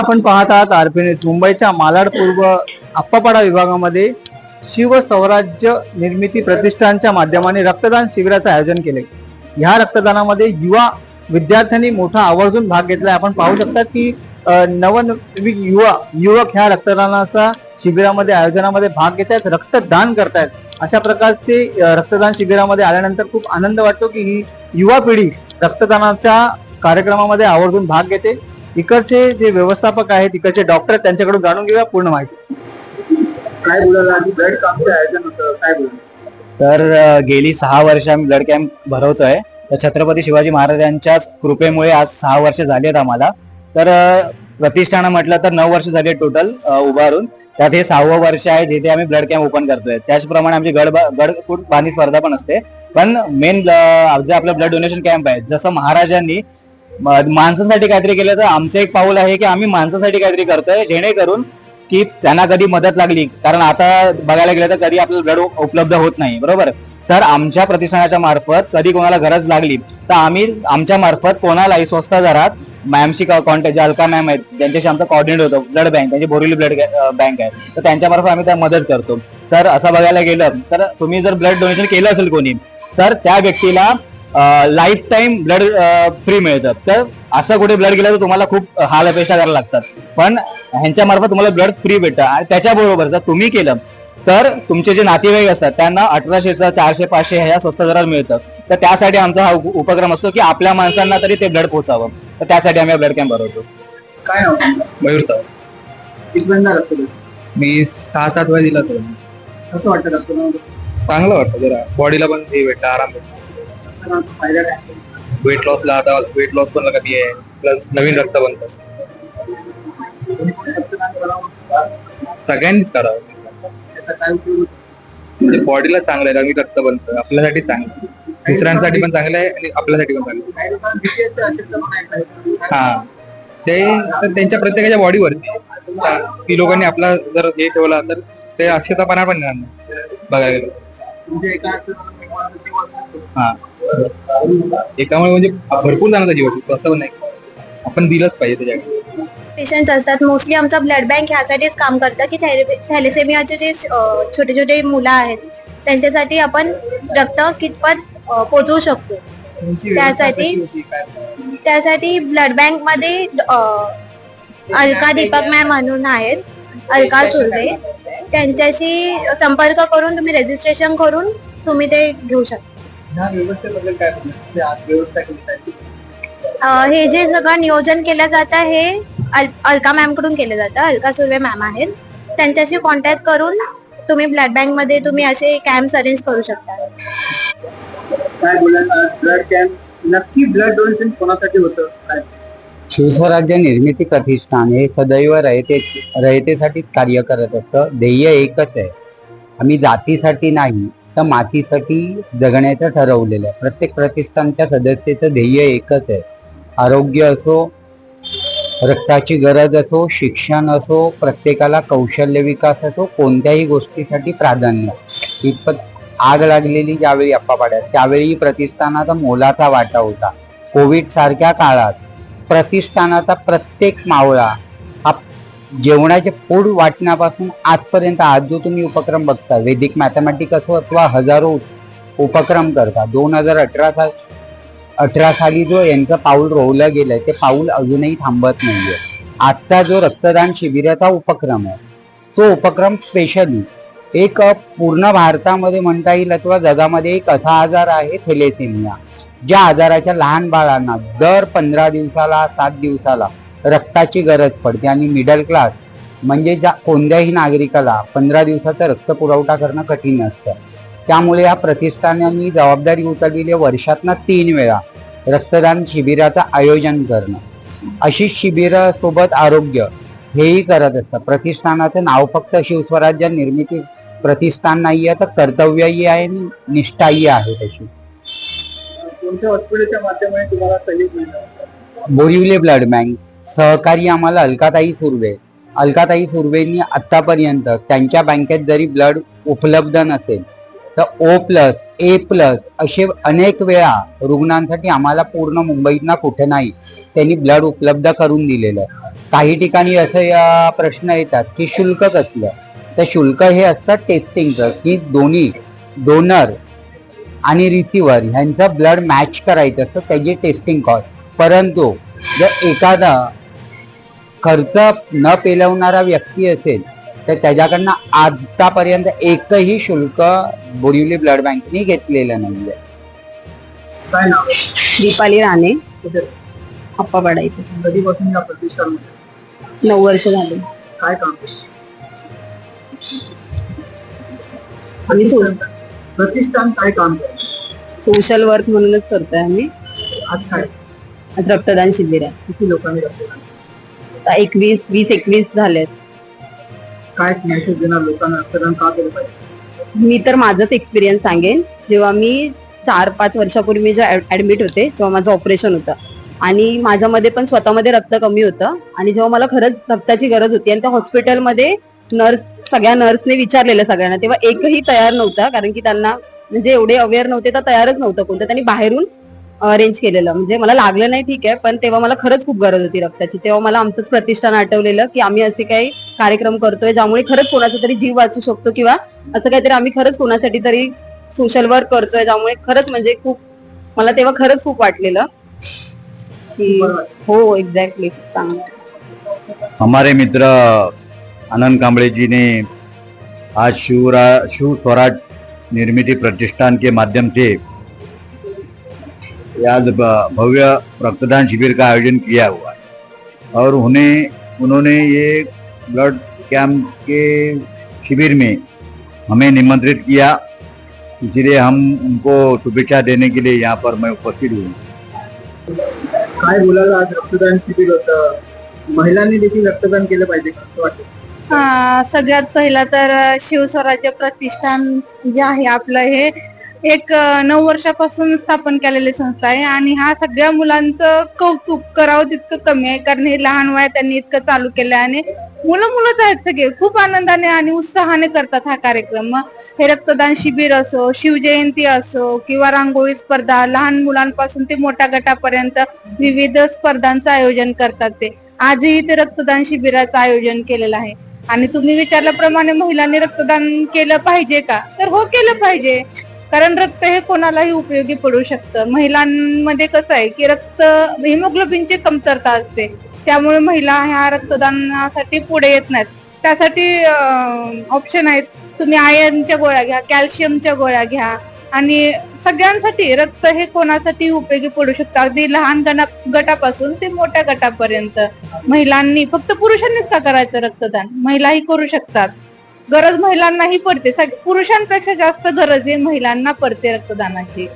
आपण पाहत आहात आरपी न्यूज. मुंबईच्या मालाड पूर्व आप्पापाडा विभागामध्ये शिवस्वराज्य निर्मिती प्रतिष्ठानच्या माध्यमाने रक्तदान शिबिराचं आयोजन केले ह्या रक्तदानामध्ये युवा विद्यार्थ्यांनी मोठा आवर्जून भाग घेतलाय. आपण पाहू शकता की नवनवी युवा युवक ह्या रक्तदानाचा शिबिरामध्ये आयोजनामध्ये भाग घेत आहेत रक्तदान करतायत. अशा प्रकारचे रक्तदान शिबिरामध्ये आल्यानंतर खूप आनंद वाटतो की ही युवा पिढी रक्तदानाच्या कार्यक्रमामध्ये आवर्जून भाग घेते. इकडचे जे व्यवस्थापक आहेत इकडचे डॉक्टर त्यांच्याकडून जाणून घेऊया पूर्ण माहिती. काय बोलायला आधी? ब्लड कॅम्पचं आयोजन होतं. काय बोलायला तर अ, गेली सहा वर्ष आम्ही ब्लड कॅम्प भरवतोय. तर छत्रपती शिवाजी महाराजांच्याच कृपेमुळे आज सहा वर्ष झाली आहेत आम्हाला. तर अ, प्रतिष्ठानं म्हटलं तर नऊ वर्ष झाली टोटल उभारून. त्यात हे सहावं वर्ष आहे जिथे आम्ही ब्लड कॅम्प ओपन करतोय. त्याचप्रमाणे आमची गड गड बांधणी स्पर्धा पण असते. पण मेन जे आपलं ब्लड डोनेशन कॅम्प आहे जसं महाराजांनी माणसासाठी काहीतरी केलं तर आमचं एक पाऊल आहे की आम्ही माणसासाठी काहीतरी करतोय जेणेकरून की त्यांना कधी मदत लागली. कारण आता बघायला गेलं तर कधी आपल्याला ब्लड उपलब्ध होत नाही बरोबर? तर आमच्या प्रतिष्ठानाच्या मार्फत कधी कोणाला गरज लागली तर आम्ही आमच्या मार्फत कोणालाही स्वस्त दरात मॅमशी कॉन्टॅक्ट जे अलका मॅम आहेत त्यांच्याशी आमचा कॉर्डिनेट होतो ब्लड बँक त्यांची बोरिवली ब्लड बँक आहे तर त्यांच्यामार्फत आम्ही त्या मदत करतो. तर असं बघायला गेलं तर तुम्ही जर ब्लड डोनेशन केलं असेल कोणी तर त्या व्यक्तीला लाईफ टाईम ब्लड फ्री मिळतं. तर असं कुठे ब्लड गेलं तर तुम्हाला खूप हाल अपेक्षा करायला लागतात. पण ह्यांच्या मार्फत तुम्हाला ब्लड फ्री भेटतं. आणि त्याच्याबरोबर जर तुम्ही केलं तर तुमचे जे नातेवाईक असतात त्यांना अठराशेचं चारशे पाचशे ह्या स्वस्त दरात मिळतं. तर त्यासाठी आमचा हा उप- उपक्रम असतो की आपल्या माणसांना तरी ते ब्लड पोचावं तर त्यासाठी आम्ही ब्लड कॅम्प भरवतो. काय नाव? तुमचं? मयूर साहेब मी सहा सात वेळा दिला तो कसं वाटतं रक्तदान चांगलं वाटतं जरा. बॉडीला पण हे भेटतं आराम भेटतो. वेट फायदा काय वेट लॉसला आता वेट लॉस पण कधी आहे. प्लस नवीन रक्त बनतं. सगळ्यांनीच करावं. त्याचा काय उपयोग होतो? म्हणजे बॉडीला चांगलं आहे नवीन रक्त बनतं. आपल्यासाठी चांगलं आहे. दुसऱ्यांसाठी पण चांगलं आहे आणि आपल्यासाठी पण चांगलं आहे. काही लोकांना भीती असते अशक्त पण हा. ते तर त्यांच्या प्रत्येकाच्या बॉडीवरती ती लोकांनी आपला जर हे ठेवला तर ते अक्षतापणा पण येणार नाही. बघायला गेलं म्हणजे एका हा. एकामुळे म्हणजे भरपूर जणांचा जीव असतो असं नाही. आपण दिलंच पाहिजे त्याच्याकडे. पेशंट्स असतात मोस्टली आमचा ब्लड बँक ह्यासाठीच काम करतं की थॅलेसेमियाचे जे छोटे छोटे मुलं आहेत त्यांच्यासाठी आपण रक्त कितपत पोचवू शकतो. त्यासाठी- त्यासाठी ब्लड बँकमध्ये अलका दीपक मॅम म्हणून आहेत अलका सुर्वे. त्यांच्याशी संपर्क करून तुम्ही रजिस्ट्रेशन करून तुम्ही ते घेऊ शकता. ह्या व्यवस्थेबद्दल काय बोलणार? म्हणजे आज व्यवस्था केली त्याची. अं, हे जे सगळं नियोजन केलं जातं हे अल- अलका मॅमकडून केलं जातं. अलका सुर्वे मॅम आहेत. त्यांच्याशी कॉन्टॅक्ट करून तुम्ही ब्लड बँकमध्ये तुम्ही असे कॅम्प अरेंज करू शकता. काय बोलायला ब्लड कॅम्प नक्की ब्लड डोनेशन कोणासाठी होतं? काय? शिवस्वराज्य निर्मिती प्रतिष्ठान हे सदैव रयतेच रयतेसाठीच कार्य करत असतं. ध्येय एकच आहे. आम्ही जातीसाठी नाही तर मातीसाठी जगण्याचं ठरवलेलं आहे. प्रत्येक प्रतिष्ठानच्या सदस्याचं ध्येय एकच आहे. आरोग्य असो रक्ताची गरज असो शिक्षण असो प्रत्येकाला कौशल्य विकास असो कोणत्याही गोष्टीसाठी प्राधान्य. इतपत आग लागलेली ज्यावेळी अप्पापाड्यात त्यावेळी प्रतिष्ठानाचा मोलाचा वाटा होता. कोविड सारख्या काळात प्रतिष्ठानाचा प्रत्येक मावळा हा जेवणाचे पूड वाटण्यापासून आजपर्यंत आज जो तुम्ही उपक्रम बघता वैदिक मॅथमॅटिक असो अथवा हजारो उपक्रम करता दोन हजार अठरा साल अठरा साली जो यांचं पाऊल रोवलं गेलंय ते पाऊल अजूनही थांबत नाहीये. आजचा जो रक्तदान शिबिराचा उपक्रम आहे तो उपक्रम स्पेशली एक पूर्ण भारतामध्ये म्हणता येईल अथवा जगामध्ये एक असा आजार आहे थेलेसेमिया ज्या आजाराच्या लहान बाळांना दर पंधरा दिवसाला सात दिवसाला रक्ताची गरज पडते आणि मिडल क्लास म्हणजे ज्या कोणत्याही नागरिकाला पंधरा दिवसाचा रक्त पुरवठा करणं कठीण असतं. त्यामुळे या प्रतिष्ठानांनी जबाबदारी उचललेली वर्षातनं तीन वेळा रक्तदान शिबिराचं आयोजन करणं. अशी शिबिरं सोबत आरोग्य हेही करत असतं. प्रतिष्ठानाचं नाव फक्त शिवस्वराज्य निर्मिती प्रतिष्ठान नाही आहे तर कर्तव्यही आहे आणि निष्ठाही आहे तशी कोणत्या हॉस्पिटलच्या माध्यमाने तुम्हाला सहयोग मिळणार. Borivali blood bank. सहकारी आम्हाला अलकाताई सुर्वे अलकाताई सुर्वेंनी आत्तापर्यंत त्यांच्या बँकेत जरी ब्लड उपलब्ध नसेल तर ओ प्लस ए प्लस असे अनेक वेळा रुग्णांसाठी आम्हाला पूर्ण मुंबईतना कुठे नाही त्यांनी ब्लड उपलब्ध करून दिलेलं आहे. काही ठिकाणी असं या प्रश्न येतात की शुल्क कसलं तर शुल्क हे असतं टेस्टिंगचं की दोन्ही डोनर आणि रिसिव्हर ह्यांचं ब्लड मॅच करायचं असतं त्याची टेस्टिंग कॉस्ट परंतु जर एखादा खर्च न पेलवणारा व्यक्ती असेल तर त्याच्याकडनं आतापर्यंत एकही शुल्क बोरिवली ब्लड बँकने घेतलेलं नाहीये. काय नाव? दीपाली राणे. कुठे? अप्पापाडा इथे. कधीपासून या प्रतिष्ठान नऊ वर्ष झाले. काय काम आम्ही सो प्रतिष्ठान काय काम करते? सोशल वर्क म्हणूनच करतोय आम्ही. आज काय? आज रक्तदान शिबिर आहे. किती लोकांनी रक्तदान एकवीस वीस एकवीस झालेत. काय मेसेज देणार लोकांना? रक्तदान का केलं पाहिजे? मी तर माझंच एक्सपिरियन्स सांगेन. जेव्हा मी चार पाच वर्षापूर्वी मी जेव्हा ऍडमिट होते जेव्हा माझं ऑपरेशन होतं. आणि माझ्यामध्ये पण स्वतःमध्ये रक्त कमी होतं. आणि जेव्हा मला खरंच रक्ताची गरज होती आणि त्या हॉस्पिटलमध्ये नर्स सगळ्या नर्सने विचारलेलं सगळ्यांना तेव्हा एकही तयार नव्हता. कारण की त्यांना म्हणजे एवढे अवेअर नव्हते तर तयारच नव्हतं कोणतं. त्यांनी बाहेरून अरेंज केलेलं. म्हणजे मला लागलं नाही ठीक आहे पण तेव्हा मला खरंच खूप गरज होती रक्ताची. तेव्हा मला आमचंच प्रतिष्ठान आठवलेलं की आम्ही असे काही कार्यक्रम करतोय ज्यामुळे खरंच कोणाचा तरी जीव वाचू शकतो किंवा असं काहीतरी आम्ही खरंच कोणासाठी तरी सोशल वर्क करतोय ज्यामुळे खरंच म्हणजे खूप मला तेव्हा खरंच खूप वाटलेलं. की हो एक्झॅक्टली चांगलं. हमारे मित्र आनंद कांबळेजीने आज शिवरा शिव स्वराज निर्मिती प्रतिष्ठान के माध्यम से आज भव्य रक्तदान शिविर का आयोजन किया हुआ है। और उन्हें उन्होंने ये ब्लड कैंप के शिविर में हमें निमंत्रित किया। इसीलिए हम उनको शुभेच्छा देने के लिए यहाँ पर मैं उपस्थित हूँ। काय बोलायला आज रक्तदान शिबिर होतं? महिलांनी देखील रक्तदान केलं पाहिजे का असं वाटतं? हा, सगळ्यात पहिला तर शिवस्वराज्य प्रतिष्ठान जे आहे आपलं हे एक नऊ वर्षापासून स्थापन केलेली संस्था आहे आणि हा सगळ्या मुलांचं कौतुक करावं तितकं कमी आहे. कारण हे लहान वयात त्यांनी इतकं चालू केलं आहे आणि मुलं मुलंच आहेत सगळे. खूप आनंदाने आणि उत्साहाने करतात हा कार्यक्रम. हे रक्तदान शिबिर असो शिवजयंती असो किंवा रांगोळी स्पर्धा लहान मुलांपासून ते मोठ्या गटापर्यंत विविध स्पर्धांचं आयोजन करतात ते. आजही ते रक्तदान शिबिराचं आयोजन केलेलं आहे. आणि तुम्ही विचारल्याप्रमाणे महिलांनी रक्तदान केलं पाहिजे का? तर हो केलं पाहिजे. कारण रक्त हे कोणालाही उपयोगी पडू शकतं. महिलांमध्ये कसं आहे की रक्त हिमोग्लोबिनची कमतरता असते. त्यामुळे महिला ह्या रक्तदानासाठी पुढे येत नाहीत. त्यासाठी ऑप्शन आहेत. तुम्ही आयर्नच्या गोळ्या घ्या कॅल्शियमच्या गोळ्या घ्या आणि सगळ्यांसाठी रक्त हे कोणासाठी उपयोगी पडू शकतं? अगदी लहान गणा गटापासून ते मोठ्या गटापर्यंत. महिलांनी फक्त पुरुषांनीच का करायचं रक्तदान? महिलाही करू शकतात. गरज महिलांनाही पडते. सग- पुरुषांपेक्षा जास्त गरज आहे महिलांना पडते रक्तदानाची.